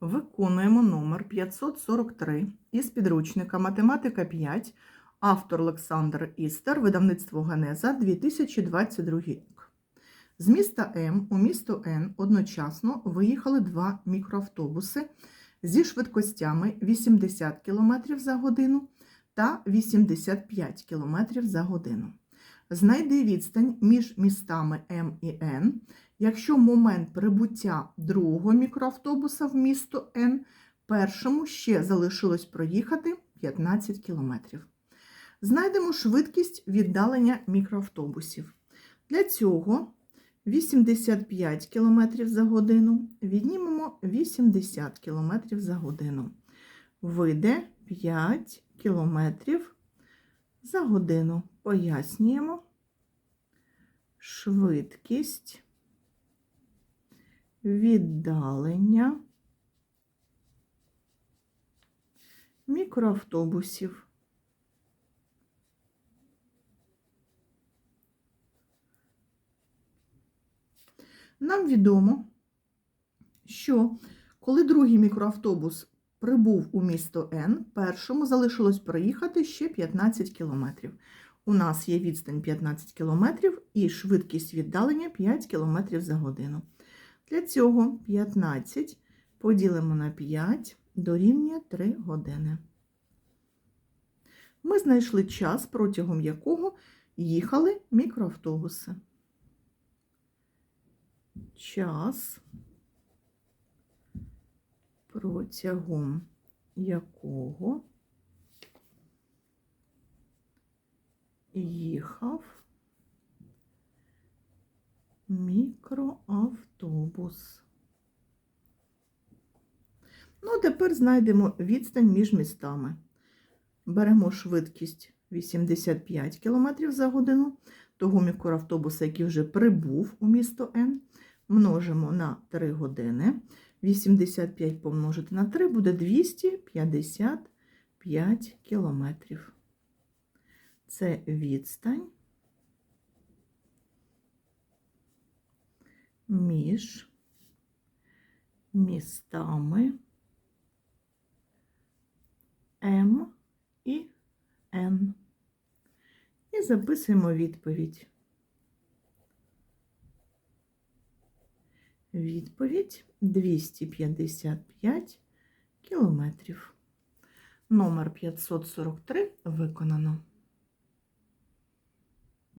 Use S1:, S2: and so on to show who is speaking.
S1: Виконуємо номер 543 із підручника Математика 5, автор Олександр Істер, видавництво Генеза 2022 рік. З міста М у місто Н одночасно виїхали два мікроавтобуси зі швидкостями 80 км за годину та 85 км за годину. Знайди відстань між містами М і Н, якщо момент прибуття другого мікроавтобуса в місто Н першому ще залишилось проїхати 15 км. Знайдемо швидкість віддалення мікроавтобусів. Для цього 85 км за годину віднімемо 80 км за годину. Вийде 5 км за годину. Пояснюємо швидкість віддалення мікроавтобусів. Нам відомо, що коли другий мікроавтобус прибув у місто Н, першому залишилось проїхати ще 15 кілометрів. У нас є відстань 15 кілометрів і швидкість віддалення 5 кілометрів за годину. Для цього 15 поділимо на 5 дорівнює 3 години. Ми знайшли час, протягом якого їхали мікроавтобуси. Час, протягом якого їхав мікроавтобус. Ну, а тепер знайдемо відстань між містами. Беремо швидкість 85 км за годину того мікроавтобуса, який вже прибув у місто Н, множимо на 3 години. 85 помножити на 3 буде 255 кілометрів. Це відстань між містами М і Н. І записуємо відповідь. Відповідь 255 кілометрів. Номер 543 виконано.